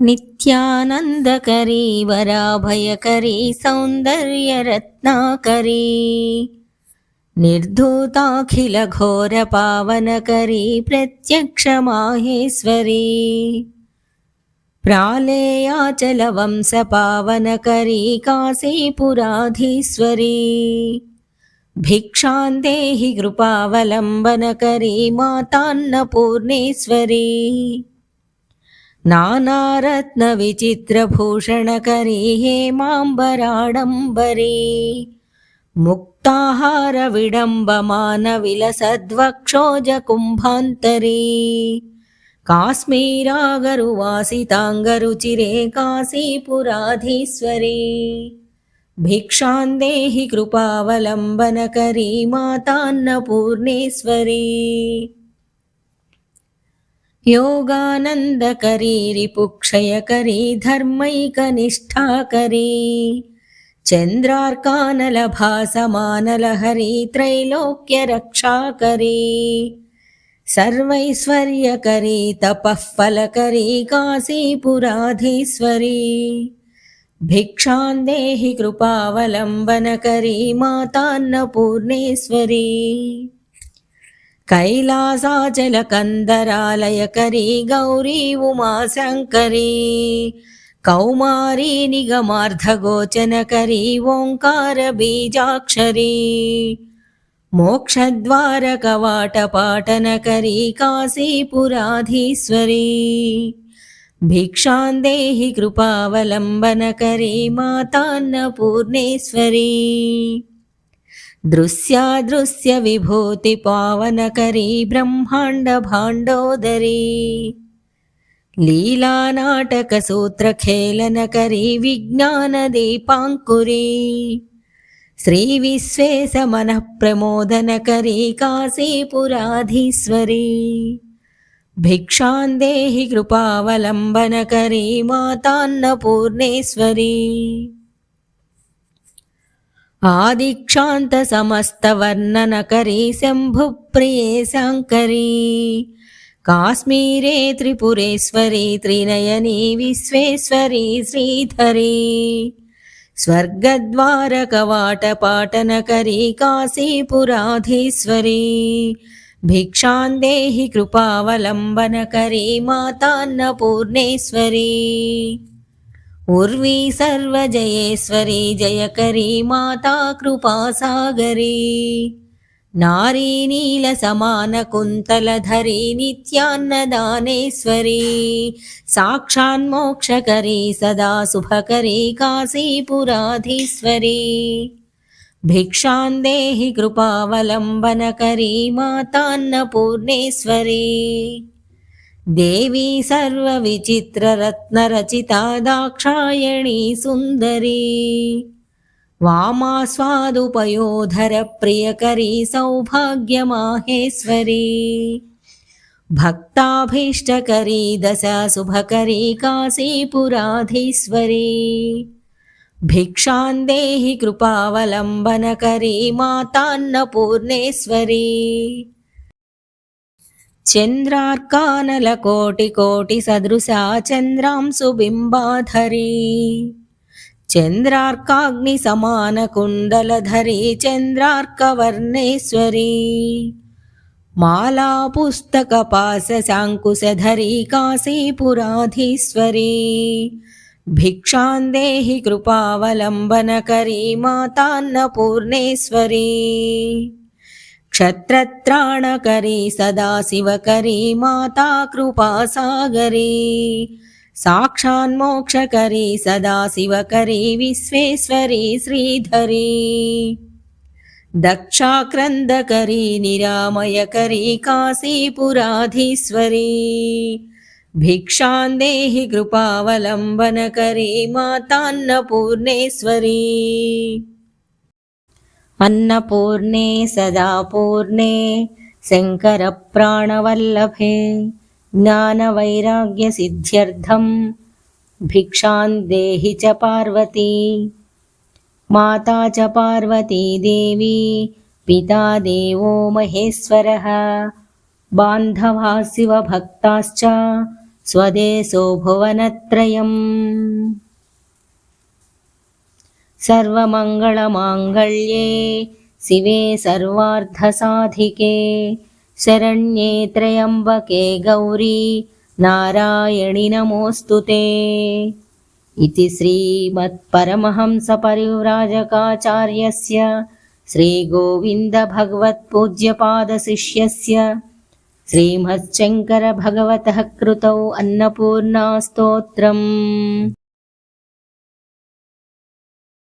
నిత్యానందకరీ వరాభయకరీ సౌందర్యరత్నాకరీ నిర్ధూతాఖిలఘోరపావనకరీ ప్రత్యక్షమాహేశ్వరీ ప్రాళేయాచలవంశపావనకరీ కాశీపురాధీశ్వరీ భిక్షాందేహి కృపావలంబనకరీ మాతాన్నపూర్ణేశ్వరీ नानारत्नविचित्रभूषणकरी हेमाम्बराडम्बरी मुक्ताहारविडम्बमानविलसद्वक्षोजकुम्भान्तरी काश्मीरागरुवासिताङ्गरुचिरे काशीपुराधीश्वरी भिक्षां देहि कृपावलम्बनकरी मातान्नपूर्णेश्वरी योगानन्दकरी रिपुक्षयकरी धर्मैकनिष्ठाकरी चन्द्रार्कानलभासमानलहरी त्रैलोक्यरक्षाकरी सर्वैश्वर्यकरी तपःफलकरी काशीपुराधीश्वरी भिक्षां देहि कृपावलम्बनकरी मातान्नपूर्णेश्वरी कैलासाचलकन्दरालयकरी गौरी उमाशङ्करी कौमारी निगमार्धगोचनकरी ओङ्कारबीजाक्षरी मोक्षद्वारकवाटपाटनकरी काशीपुराधीश्वरी भिक्षां देहि कृपावलम्बनकरी मातान्नपूर्णेश्वरी दृश्यादृश्यविभूतिपावनकरी ब्रह्माण्डभाण्डोदरी लीलानाटकसूत्रखेलनकरी विज्ञानदीपाङ्कुरी श्रीविश्वेशमनःप्रमोदनकरी काशीपुराधीश्वरी भिक्षां देहि कृपावलम्बनकरी मातान्नपूर्णेश्वरी आदिक्षान्तसमस्तवर्णनकरी शम्भुप्रिये शाङ्करी काश्मीरे त्रिपुरेश्वरी त्रिनयनी विश्वेश्वरी श्रीधरी स्वर्गद्वारकवाटपाटनकरी काशीपुराधीश्वरी भिक्षां देहि कृपावलम्बनकरी मातान्नपूर्णेश्वरी उर्वी सर्वजयेश्वरी जयकरी माता कृपासागरी नारी नीलसमानकुन्तलधरी नित्यान्नदानेश्वरी साक्षान्मोक्षकरी सदा शुभकरी काशीपुराधीश्वरी भिक्षां देहि कृपावलम्बनकरी मातान्नपूर्णेश्वरी देवी सर्वविचित्ररत्नरचिता दाक्षायणी सुन्दरी वामास्वादुपयोधरप्रियकरी सौभाग्यमाहेश्वरी। भक्ताभीष्टकरी दशाशुभकरी काशीपुराधीश्वरी। भिक्षां देहि कृपावलम्बनकरी मातान्नपूर्णेश्वरी चन्द्रार्कानलकोटिकोटिसदृशा चन्द्रांशुबिम्बाधरी चन्द्रार्काग्निसमानकुण्डलधरी चन्द्रार्कवर्णेश्वरी मालापुस्तकपाशशाङ्कुशधरी काशीपुराधीश्वरी भिक्षां देहि कृपावलम्बनकरी मातान्नपूर्णेश्वरी क्षत्रत्राणकरी सदाशिवकरी माता कृपासागरी साक्षान्मोक्षकरी सदाशिवकरी विश्वेश्वरी श्रीधरी दक्षाक्रन्दकरी निरामयकरी काशीपुराधीश्वरी भिक्षां देहि कृपावलम्बनकरी मातान्नपूर्णेश्वरी अन्नपूर्णे सदा पूर्णे शङ्करप्राणवल्लभे ज्ञानवैराग्यसिद्ध्यर्थं भिक्षां देहि च पार्वती माता च पार्वती देवी पिता देवो महेश्वरः बान्धवाः शिवभक्ताश्च स्वदेशो भुवनत्रयम् सर्वमङ्गलमाङ्गल्ये शिवे सर्वार्धसाधिके शरण्ये त्र्यम्बके गौरी नारायणि नमोऽस्तु ते इति श्रीमत्परमहंसपरिव्राजकाचार्यस्य श्रीगोविन्दभगवत्पूज्यपादशिष्यस्य श्रीमच्छङ्करभगवतः कृतौ अन्नपूर्णास्तोत्रम्